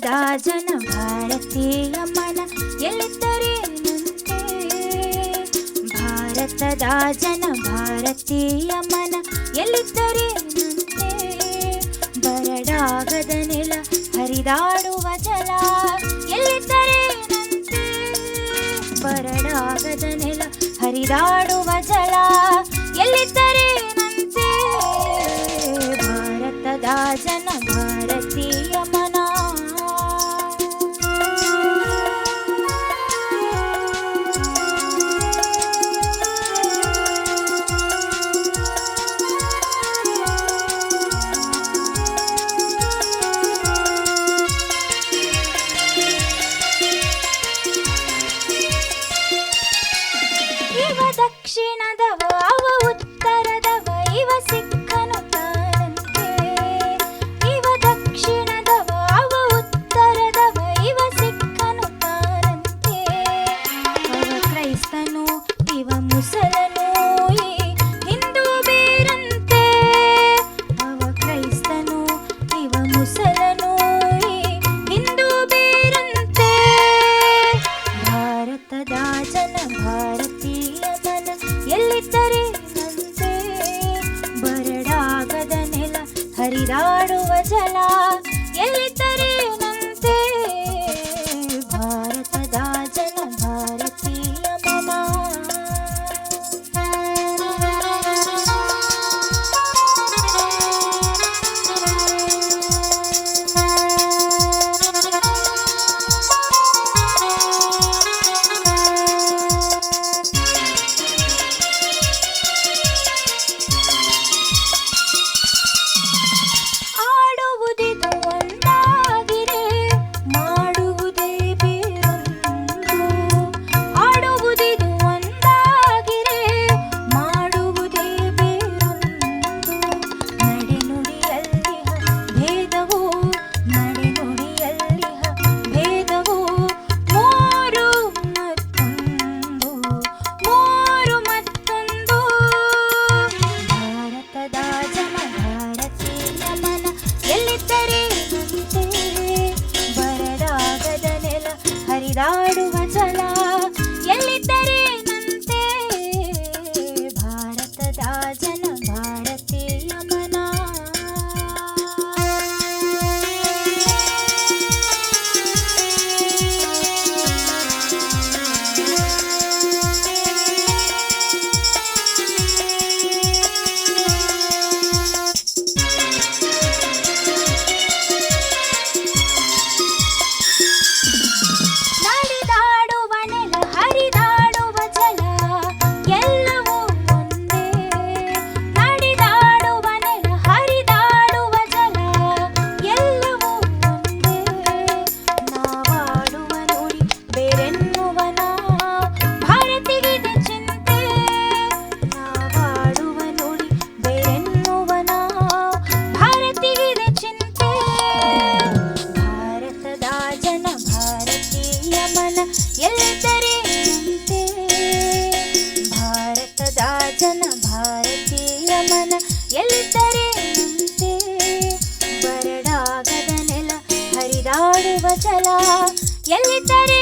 ಸದಾ ಜನ ಭಾರತೀಯ ಮನ ಎಲ್ಲಿದ್ದರೇನಂತೆ ಭಾರತದ ಜನ ಭಾರತೀಯ ಮನ ಎಲ್ಲಿದ್ದರೇನಂತೆ ಬರಡಾಗದ ನೆಲ ಹರಿದಾಡುವ ಜಲ ಎಲ್ಲಿದ್ದರೇನಂತೆ ಬರಡಾಗದ ನೆಲ ಹರಿದಾಡುವ ಜಲ ಎಲ್ಲಿದ್ದರೇನಂತೆ ಭಾರತದ ಜನ ಭಾರತೀಯ ಮನ and the world. ಹರಿದಾಡುವ ಜಲ I don't know. ಜನ ಭಾರತೀಯ ಮನ ಎಲ್ಲಿದ್ದರೆ ನಂತೆ ಬರಡಾಗದ ನೆಲ ಹರಿದಾಡುವ ಜಲ ಎಲ್ಲಿದ್ದರೆ